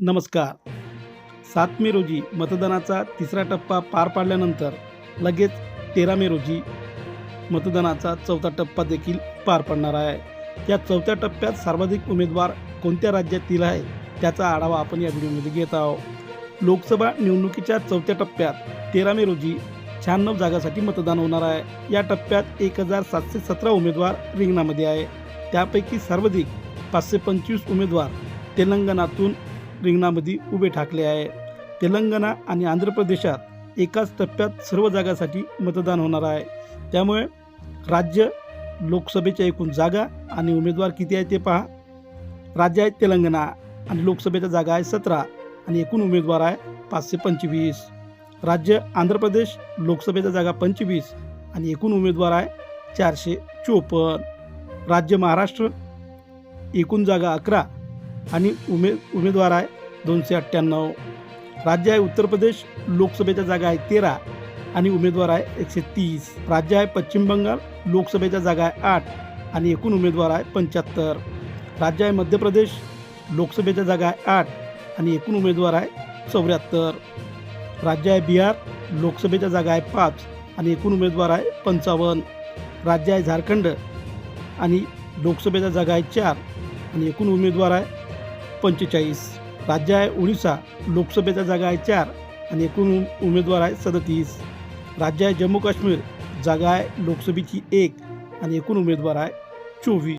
नमस्कार. सात मे रोजी मतदानाचा तिसरा टप्पा पार पाडल्यानंतर लगेच तेरा मे रोजी मतदानाचा चौथा टप्पा देखील पार पडणार आहे. या चौथ्या टप्प्यात सर्वाधिक उमेदवार कोणत्या राज्यातील आहे त्याचा आढावा आपण या व्हिडिओमध्ये घेत आहोत. लोकसभा निवडणुकीच्या चौथ्या टप्प्यात तेरा मे रोजी शहाण्णव जागासाठी मतदान होणार आहे. या टप्प्यात एक हजार सातशे सतरा उमेदवार रिंगणामध्ये आहे. त्यापैकी सर्वाधिक पाचशे पंचवीस उमेदवार तेलंगणातून रिंगणामध्ये उभे ठाकले आहे. तेलंगणा आणि आंध्र प्रदेशात एकाच टप्प्यात सर्व जागासाठी मतदान होणार आहे. त्यामुळे राज्य लोकसभेच्या एकूण जागा आणि उमेदवार किती आहे ते पहा. राज्य आहे तेलंगणा आणि लोकसभेच्या जागा आहे सतरा आणि एकूण उमेदवार आहे पाचशे पंचवीस. राज्य आंध्र प्रदेश लोकसभेच्या जागा पंचवीस आणि एकूण उमेदवार आहे चारशे चोपन्न. राज्य महाराष्ट्र एकूण जागा अकरा आणि उमे उमेदवार आहे दोनशे अठ्ठ्याण्णव. राज्य आहे उत्तर प्रदेश लोकसभेच्या जागा आहे तेरा आणि उमेदवार आहे एकशे तीस. राज्य आहे पश्चिम बंगाल लोकसभेच्या जागा आहे आठ आणि एकूण उमेदवार आहे पंच्याहत्तर. राज्य आहे मध्य प्रदेश लोकसभेच्या जागा आहे आठ आणि एकूण उमेदवार आहे चौऱ्याहत्तर. राज्य आहे बिहार लोकसभेच्या जागा आहे पाच आणि एकूण उमेदवार आहे पंचावन्न. राज्य आहे झारखंड आणि लोकसभेच्या जागा आहे चार आणि एकूण उमेदवार आहे पंचेचाळीस. राज्य आहे ओडिशा लोकसभेच्या जागा आहे चार आणि एकूण उमेदवार आहे सदतीस. राज्य आहे जम्मू काश्मीर जागा आहे लोकसभेची एक आणि एकूण उमेदवार आहे चोवीस.